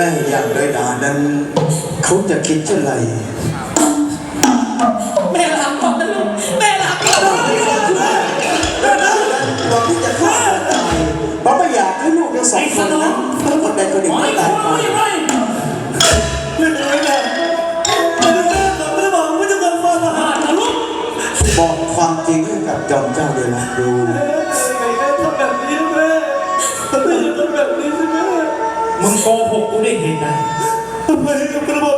แม่อย่างโดยดานั้น เขาจะคิดเช่นไร แม่ลาก่อนนะลูกแม่ลาก่อนนะลูกแม่นั้นก่อนที่จะฆ่าตัวตายเพราะไม่อยากให้ลูกทั้งสองคนนั้นคนใดคนหนึ่งไม่ต้องไม่ตายไปไม่ไม่ได้ไม่ได้ไม่ได้ไม่ได้บอกไม่ได้บอกฟังอะอ่านะลูกบอกความจริงให้กับจอมเจ้าด้วยน หกกู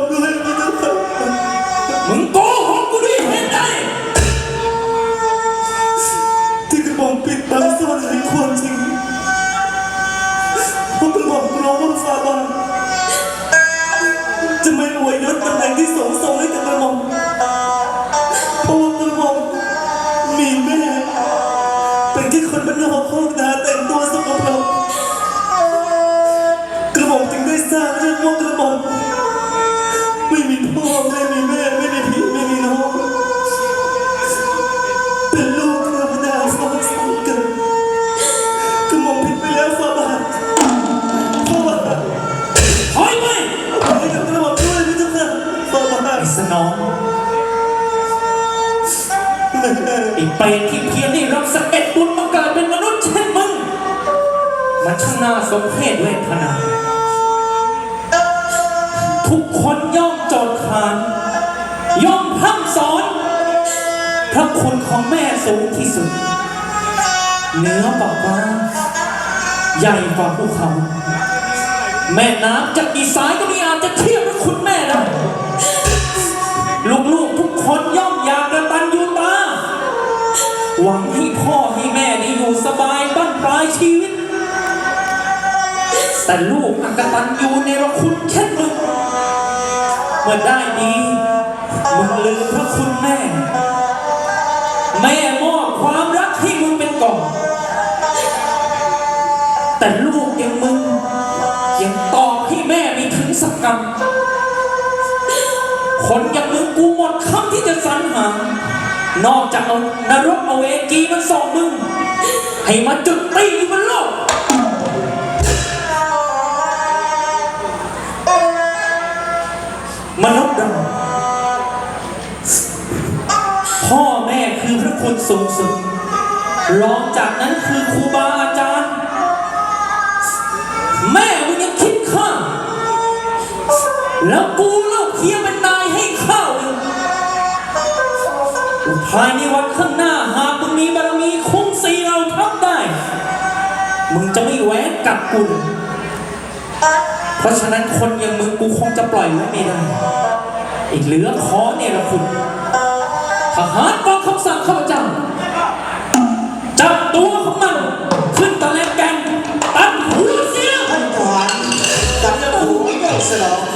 ไอ้เปรตที่เพียงได้รับสะเก็ดบุญมาเกิดเป็นมนุษย์เช่นมึง มันช่างน่าสมเพชเวทนา ทุกคนย่อมโจดขานย่อมพร่ำสอน พระคุณของแม่สูงที่สุด เนื้อกว่าฟ้าใหญ่กว่าภูเขา แม่น้ำจากอีสายก็มีอาจจะเทียบกับคุณแม่ได้ หวังให้พ่อให้แม่ได้อยู่สบายบ้านปลายชีวิต แต่ลูกอักตันอยู่ในรคุณเช่นมึงเมื่อได้ดีมึงลืมพระคุณแม่ แม่มอบความรักให้มึงเป็นก่อนแต่ลูกอย่างมึงยังตอบให้แม่ไม่ถึงสักคำคนอย่างมึงกูหมดคำที่จะสรรหา นอกจากเอานรกเอาเวกีมันส่งมึง ให้มาจุดตีอยู่บนโลกมนุษย์เราพ่อแม่คือพระคุณสูงสุดรองจากนั้นคือครูบาอาจารย์ แม่มึงยังคิดข้าแล้วกูเล่าเพียงเป็นนายให้ข้า ภายในวันข้างหน้าหากมึงมีบารมีคุ้มสีเราทับได้ มึงจะไม่แหวกกัดกูเลเพราะฉะนั้นคนอย่างมึงกูคงจะปล่อยไว้ไม่ได้ อีกเหลือขอเนี่ยละคุณทหารกองคำสั่งข้าพเจ้าจับตัวของมัน ขึ้นตะแลงแกงตัดหัวเสียท่านทหารจับหัวเจ้าสนอง